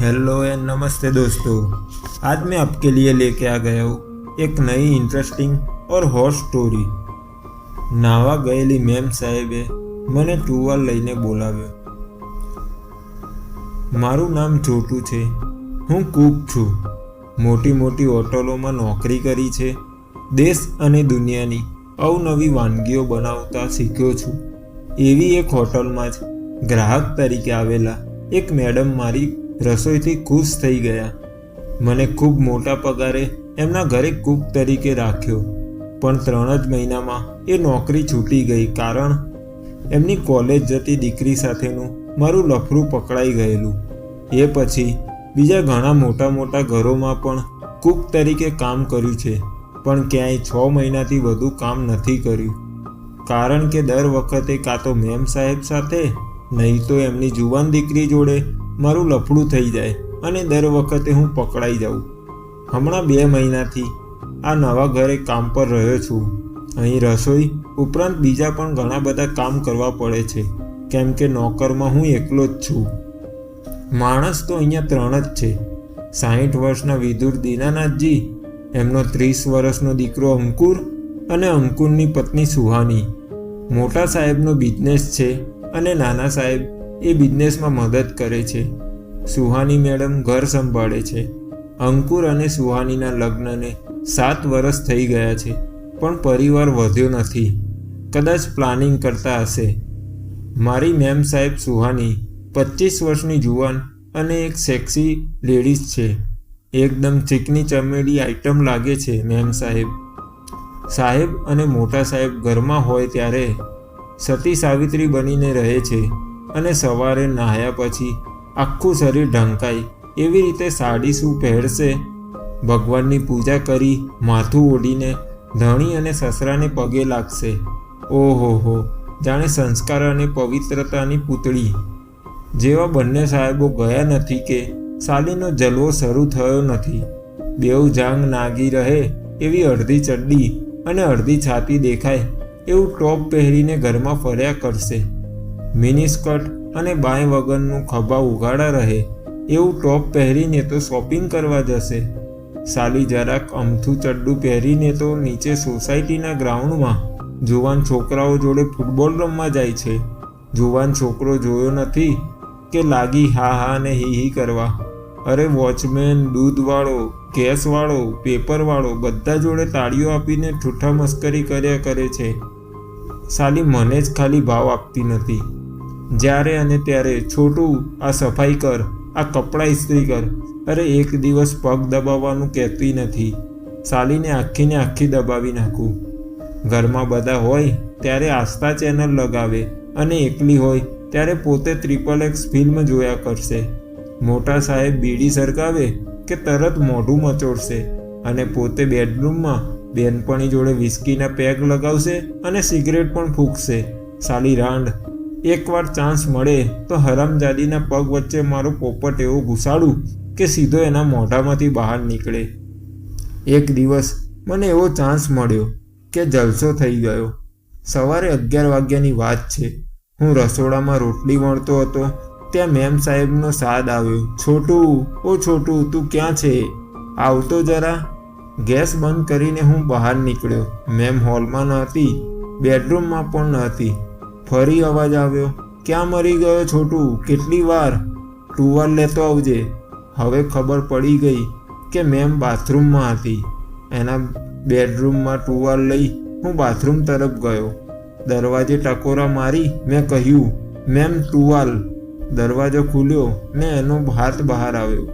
Hello and नमस्ते दोस्तों आज मैं आपके लिए लेके आ गया हूँ एक नई ઇન્ટરેસ્ટિંગ ઓર હોટ સ્ટોરી નાવા ગયેલી મેમ સાહેબે મને ટુવાલ લઈને બોલાવ્યો મારું નામ જોટું છે હું કૂક છું મોટી મોટી હોટલોમાં નોકરી કરી છે દેશ અને દુનિયાની અવનવી વાનગીઓ બનાવતા શીખ્યો છું એવી એક હોટલમાં જ ગ્રાહક તરીકે આવેલા એક મેડમ મારી રસોઈથી ખુશ થઈ ગયા. મને ખૂબ મોટા પગારે એમના ઘરે કૂક તરીકે રાખ્યો, પણ ત્રણ જ મહિનામાં એ નોકરી છૂટી ગઈ કારણ એમની કોલેજ જતી દીકરી સાથેનું મારું લફરું પકડાઈ ગયેલું. એ પછી બીજા ઘણા મોટા મોટા ઘરોમાં પણ કૂક તરીકે કામ કર્યું છે, પણ ક્યાંય છ મહિનાથી વધુ કામ નથી કર્યું. કારણ કે દર વખતે કાં તો મેમ સાહેબ સાથે, નહીં તો એમની જુવાન દીકરી જોડે મારું લફડું થઈ જાય અને દર વખતે હું પકડાઈ જાઉં. હમણાં બે મહિનાથી આ નવા ઘરે કામ પર રહ્યો છું. અહીં રસોઈ ઉપરાંત બીજા પણ ઘણા બધા કામ કરવા પડે છે. કેમ કે નોકરમાં હું એકલો જ છું. માણસ તો અહીંયા ત્રણ જ છે. સાહીઠ વર્ષના વિદુર દીનાનાથજી, એમનો ત્રીસ વર્ષનો દીકરો અંકુર અને અંકુરની પત્ની સુહાની. મોટા સાહેબનો બિઝનેસ છે અને નાના સાહેબ એ બિઝનેસમાં મદદ કરે છે. સુહાની મેડમ ઘર સંભાળે છે. અંકુર અને સુહાનીના લગ્નને સાત વર્ષ થઈ ગયા છે, પણ પરિવાર વધ્યો નથી. કદાચ પ્લાનિંગ કરતા હશે. મારી મેમ સાહેબ સુહાની પચીસ વર્ષની જુવાન અને એક સેક્સી લેડીઝ છે. એકદમ ચીકની ચમેલી આઈટમ લાગે છે મેમ સાહેબ. સાહેબ અને મોટા સાહેબ ઘરમાં હોય ત્યારે સતી સાવિત્રી બનીને રહે છે. અને સવારે નહાયા પછી આખું શરીર ઢંકાય એવી રીતે સાડી શું પહેરશે? ભગવાનની પૂજા કરી માથું ઓઢીને ધણી અને સસરાને પગે લાગશે. ઓહો હો, જાણે સંસ્કાર અને પવિત્રતાની પૂતળી. જેવા બંને સાહેબો ગયા નથી કે સાલીનો જલવો શરૂ થયો નથી. બેઉ જાંગ નાગી રહે એવી અડધી ચડ્ડી અને અડધી છાતી દેખાય એવું ટોપ પહેરીને ઘરમાં ફર્યા કરશે. મિની સ્કર્ટ અને બાય વગરનું ખભા ઉઘાડા રહે એવું ટોપ પહેરીને તો શોપિંગ કરવા જશે. સાલી જરાક અમથું ચડ્ડું પહેરીને તો નીચે સોસાયટીના ગ્રાઉન્ડમાં જુવાન છોકરાઓ જોડે ફૂટબોલ રમવા જાય છે. જુવાન છોકરો જોયો નથી કે લાગી હા હા ને હી હી કરવા. અરે વોચમેન, દૂધવાળો કેસવાળો પેપરવાળો બધા જોડે તાળીઓ આપીને ઠૂઠા મસ્કરી કર્યા કરે છે. સાલી મને જ ખાલી ભાવ આપતી નથી. જ્યારે અને ત્યારે છોટું, આ સફાઈ કર, આ કપડાં ઇસ્ત્રી કર. અરે, એક દિવસ પગ દબાવવાનું કહેતી નથી. સાલીને આખીને આખી દબાવી નાખું. ઘરમાં બધા હોય, ત્યારે આસ્થા ચેનલ લગાવે અને એકલી હોય, ત્યારે પોતે ત્રિપલ એક્સ ફિલ્મ જોયા કરશે. મોટા સાહેબ બીડી સરકાવે કે તરત મોઢું મચોડશે અને પોતે બેડરૂમમાં બેનપણી જોડે વિસ્કીના પેગ લગાવશે અને સિગરેટ પણ ફૂંકશે. સાલી રાંડ એકવાર ચાન્સ મળે તો હરામજાદીના પગ વચ્ચે મારો પોપટ એવો ઘુસાડું કે સીધો એના મોઢામાંથી બહાર નીકળે. એક દિવસ મને એવો ચાન્સ મળ્યો કે જલસો થઈ ગયો. સવારે અગિયાર વાગ્યાની વાત છે. હું રસોડામાં રોટલી વણતો હતો. ત્યાં મેમ સાહેબનો સાદ આવ્યો. છોટું, ઓ છોટું, તું ક્યાં છે? આવતો જરા. ગેસ બંધ કરીને હું બહાર નીકળ્યો. મેમ હોલમાં ન હતી બેડરૂમમાં પણ ન હતી ફરી અવાજ આવ્યો. ક્યાં મરી ગયો છોટું? કેટલી વાર? ટુવાલ લેતો આવજે. હવે ખબર પડી ગઈ કે મેમ બાથરૂમમાં હતી. એના બેડરૂમમાં ટુવાલ લઈ હું બાથરૂમ તરફ ગયો. દરવાજે ટકોરા મારી મેં કહ્યું, મેમ ટુવાલ દરવાજો ખુલ્યો ને એનો હાથ બહાર આવ્યો.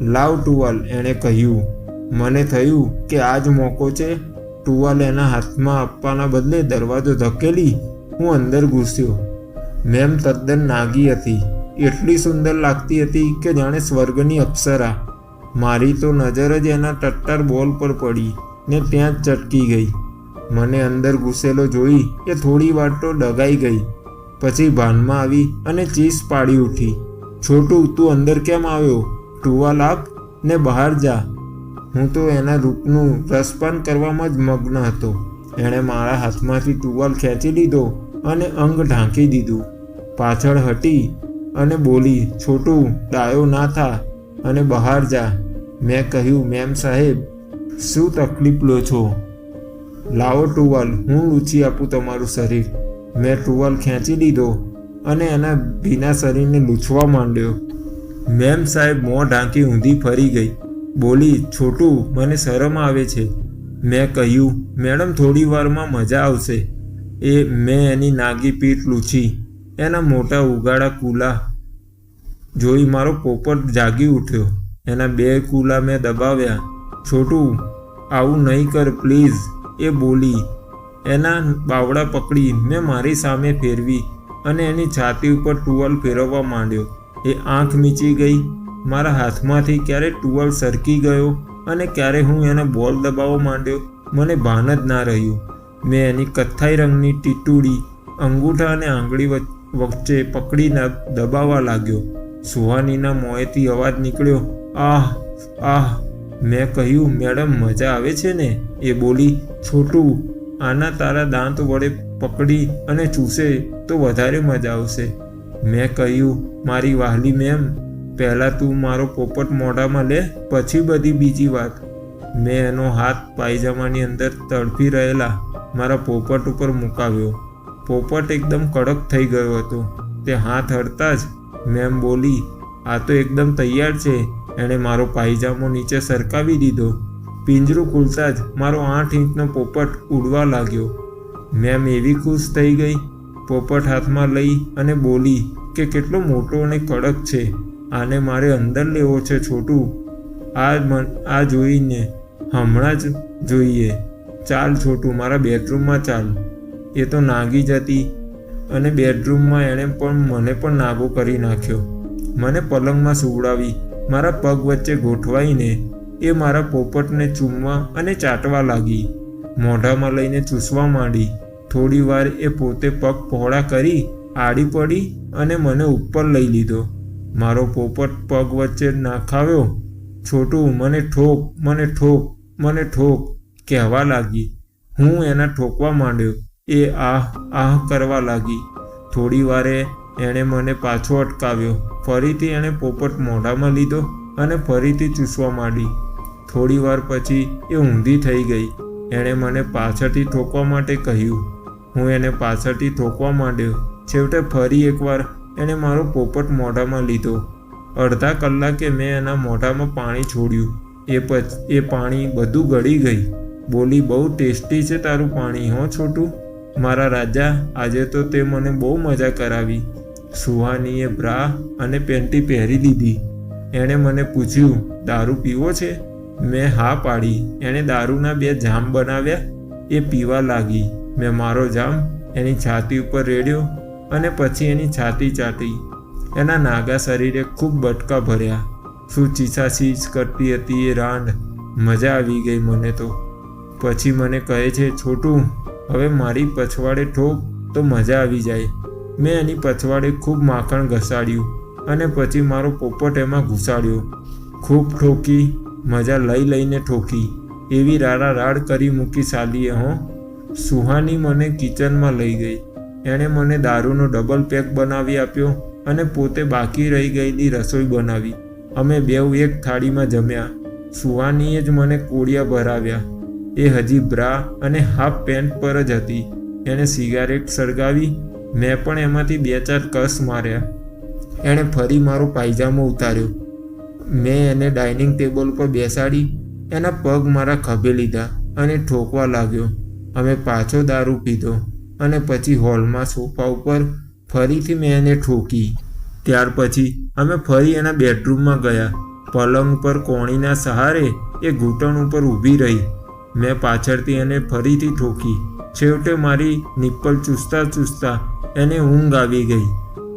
લાવ ટુવાલ એણે કહ્યું. મને થયું કે આ જ મોકો છે. ટુવાલ એના હાથમાં આપવાના બદલે દરવાજો ધકેલી હું અંદર ઘૂસ્યો. મેમ, તદ્દન નાગી હતી. એટલી સુંદર લાગતી હતી કે જાણે સ્વર્ગની અપ્સરા. મારી તો નજર જ એના ટટ્ટર બોલ પર પડી ને ત્યાં જ ચટકી ગઈ. મને અંદર ઘૂસેલો જોઈ એ થોડી વાર તો ડગાઈ ગઈ. પછી ભાનમાં આવી અને ચીસ પાડી ઉઠી. છોટું, તું અંદર કેમ આવ્યો? ટુવાલ આપ ને બહાર જા. હું તો એના રૂપનું રસપાન કરવામાં જ મગ્ન હતો. એણે મારા હાથમાંથી ટુવાલ ખેંચી લીધો. અને અંગ ઢાંકી દીધું. પાછળ હટી અને બોલી, છોટું, ડાયો ના થા અને બહાર જા. મેં કહ્યું, મેમ સાહેબ, શું તકલીફ લો છો? લાવો ટુવાલ, હું લૂચી આપું તમારું શરીર. મેં ટુવાલ ખેંચી લીધો અને એના ભીના શરીરને લૂછવા માંડ્યો. મેમ સાહેબ મોં ઢાંકી ઊંધી ફરી ગઈ. બોલી, છોટું, મને શરમ આવે છે. મેં કહ્યું, મેડમ, થોડી વારમાં મજા આવશે. એ મેં એની નાગી પીઠ લૂછી. એના મોટા ઉગાડા કુલા જોઈ મારો પોપટ જાગી ઉઠ્યો. એના બે કુલા મેં દબાવ્યા. છોટું, આવું નહીં કર, પ્લીઝ, એ બોલી. એના બાવડા પકડી મેં મારી સામે ફેરવી અને એની છાતી ઉપર ટુવાલ ફેરવવા માંડ્યો. એ આંખ મીચી ગઈ. મારા હાથમાંથી ક્યારે ટુવાલ સરકી ગયો અને ક્યારે હું એને બોલ દબાવવા માંડ્યો, મને ભાન જ ના રહ્યું. મેં એની કથ્થાઈ રંગની ટીટુડી, અંગૂઠા અને આંગળી વચ- વચ્ચે પકડીને દબાવવા લાગ્યો. સુહાનીના મોંએથી અવાજ નીકળ્યો, આહ આહ, મેં કહ્યું, મેડમ, મજા આવે છે ને? એ બોલી, છોટું, આના તારા દાંત વડે પકડી અને ચૂસે તો વધારે મજા આવશે. મેં કહ્યું, મારી વહાલી મેમ, પહેલાં તું મારો પોપટ મોઢામાં લે, પછી બધી બીજી વાત. મેં એનો હાથ પાયજામાની અંદર તડફી રહેલા મારા પોપટ ઉપર મુકાવ્યો. પોપટ એકદમ કડક થઈ ગયો હતો. તે હાથ હડતા જ મેમ બોલી, આ તો એકદમ તૈયાર છે. એણે મારો પાયજામો નીચે સરકાવી દીધો. પિંજરું ખુલતા જ મારો આઠ ઇંચનો પોપટ ઉડવા લાગ્યો. મેમ એવી ખુશ થઈ ગઈ. પોપટ હાથમાં લઈ અને બોલી કે કેટલો મોટો અને કડક છે. આને મારે અંદર લેવો છે છોટું. આ આ જોઈને હમણાં જ જોઈએ. ચાલ છોટું, મારા બેડરૂમમાં ચાલ. એ તો નાગી જતી અને બેડરૂમમાં એણે પણ મને પણ નાગો કરી નાખ્યો. મને પલંગમાં સુવડાવી, મારા પગ વચ્ચે ગોઠવાઈને એ મારા પોપટને ચૂમવા અને ચાટવા લાગી. મોઢામાં લઈને ચૂસવા માંડી. થોડી વાર એ પોતે પગ પહોળા કરી આડી પડી અને મને ઉપર લઈ લીધો. મારો પોપટ પગ વચ્ચે નાખાવ્યો. છોટું, મને ઠોક મને ઠોક મને ઠોક. કહેવા લાગી. હું એને ઠોકવા માંડ્યો. એ આહ આહ કરવા લાગી. થોડી વારે એણે મને પાછો અટકાવ્યો. ફરીથી એણે પોપટ મોઢામાં લીધો અને ફરીથી ચૂસવા માંડી. થોડી વાર પછી એ ઊંધી થઈ ગઈ. એણે મને પાછળથી ઠોકવા માટે કહ્યું. હું એને પાછળથી ઠોકવા માંડ્યો. છેવટે ફરી એકવાર એણે મારો પોપટ મોઢામાં લીધો. અડધા કલાકે મેં એના મોઢામાં પાણી છોડ્યું. એ પછી, એ પાણી બધું ગળી ગઈ. બોલી બહુ ટેસ્ટી છે તારું પાણી, હો છોટું. મારા રાજા, આજે તો તે મને બહુ મજા કરાવી. સુહાનીએ બ્રા અને પેન્ટી પહેરી દીધી. એણે મને પૂછ્યું, દારૂ પીવો છે? મેં હા પાડી. એણે દારૂના બે જામ બનાવ્યા. એ પીવા લાગી. મેં મારો જામ એની છાતી ઉપર રેડ્યો અને પછી એની છાતી ચાટી. એના નાગા શરીરે ખૂબ બટકા ભર્યા. શું ચીસાચીસ કરતી હતી એ રાંડ? મજા આવી ગઈ મને તો. પછી મને કહે છે, છોટું, હવે મારી પછવાડે ઠોક તો મજા આવી જાય. મેં એની પછવાડે ખૂબ માખણ ઘસાડ્યું અને પછી મારો પોપટ એમાં ઘુસાડ્યો. ખૂબ ઠોકી, મજા લઈ લઈને ઠોકી. એવી રાડા રાડ કરી મૂકી સાલીએ, હો. સુહાની મને કિચનમાં લઈ ગઈ. એણે મને દારૂનો ડબલ પેક બનાવી આપ્યો અને પોતે બાકી રહી ગયેલી રસોઈ બનાવી. અમે બેઉ એક થાળીમાં જમ્યા. સુહાનીએ જ મને કોળિયા ભરાવ્યા. એ હજી બ્રા અને હાફ પેન્ટ પર જ હતી. એણે સિગારેટ સળગાવી. મેં પણ એમાંથી બે ચાર કસ માર્યા. એણે ફરી મારો પાયજામો ઉતાર્યો. મેં એને ડાઇનિંગ ટેબલ પર બેસાડી. એના પગ મારા ખભે લીધા અને ઠોકવા લાગ્યો. અમે પાછો દારૂ પીધો અને પછી હોલમાં સોફા ઉપર ફરીથી મેં એને ઠોકી. ત્યાર પછી અમે ફરી એના બેડરૂમમાં ગયા. પલંગ પર કોણીના સહારે એ ઘૂંટણ ઉપર ઊભી રહી. મેં પાછળથી એને ફરીથી ઠોકી. છેવટે મારી નિપ્પલ ચૂસતા ચૂસતા એને ઊંઘ આવી ગઈ.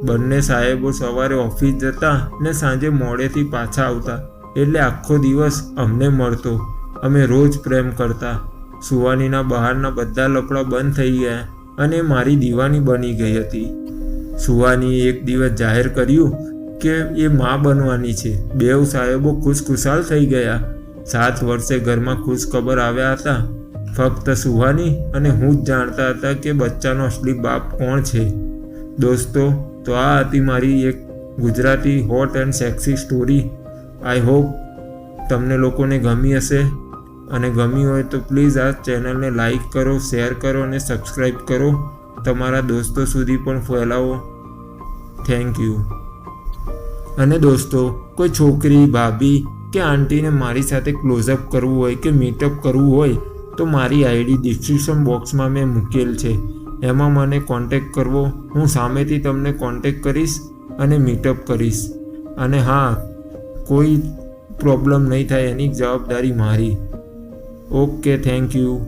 બંને સાહેબો સવારે ઓફિસ જતા ને સાંજે મોડેથી પાછા આવતા. એટલે આખો દિવસ અમને મળતો. અમે રોજ પ્રેમ કરતા. સુવાનીના બહારના બધા લફડા બંધ થઈ ગયા અને મારી દીવાની બની ગઈ હતી. સુવાનીએ એક દિવસ જાહેર કર્યું કે એ મા બનવાની છે. બેઉ સાહેબો ખુશખુશાલ થઈ ગયા. સાત વર્ષે ઘરમાં ખુશખબર આવ્યા હતા. ફક્ત સુહાની અને હું જ જાણતા હતા કે બચ્ચાનો અસલી બાપ કોણ છે. દોસ્તો, તો આ હતી મારી એક Gujarati hot and sexy story I hope તમને લોકોને ગમી હશે. અને ગમી હોય તો પ્લીઝ આ ચેનલને લાઈક કરો શેર કરો અને સબસ્ક્રાઈબ કરો. તમારા દોસ્તો સુધી પણ ફેલાવો. થેન્ક યુ અને દોસ્તો, કોઈ છોકરી, ભાભી કે આંટીને મારી સાથે ક્લોઝઅપ કરવું હોય કે મીટઅપ કરવું હોય, તો મારી આઈડી ડિસ્ક્રિપ્શન બોક્સમાં મેં મૂકેલ છે. એમાં મને કોન્ટેક કરવો, હું સામેથી તમને કોન્ટેક કરીશ અને મીટઅપ કરીશ. અને હા, કોઈ પ્રોબ્લેમ નહીં થાય એની જવાબદારી મારી. Okay thank you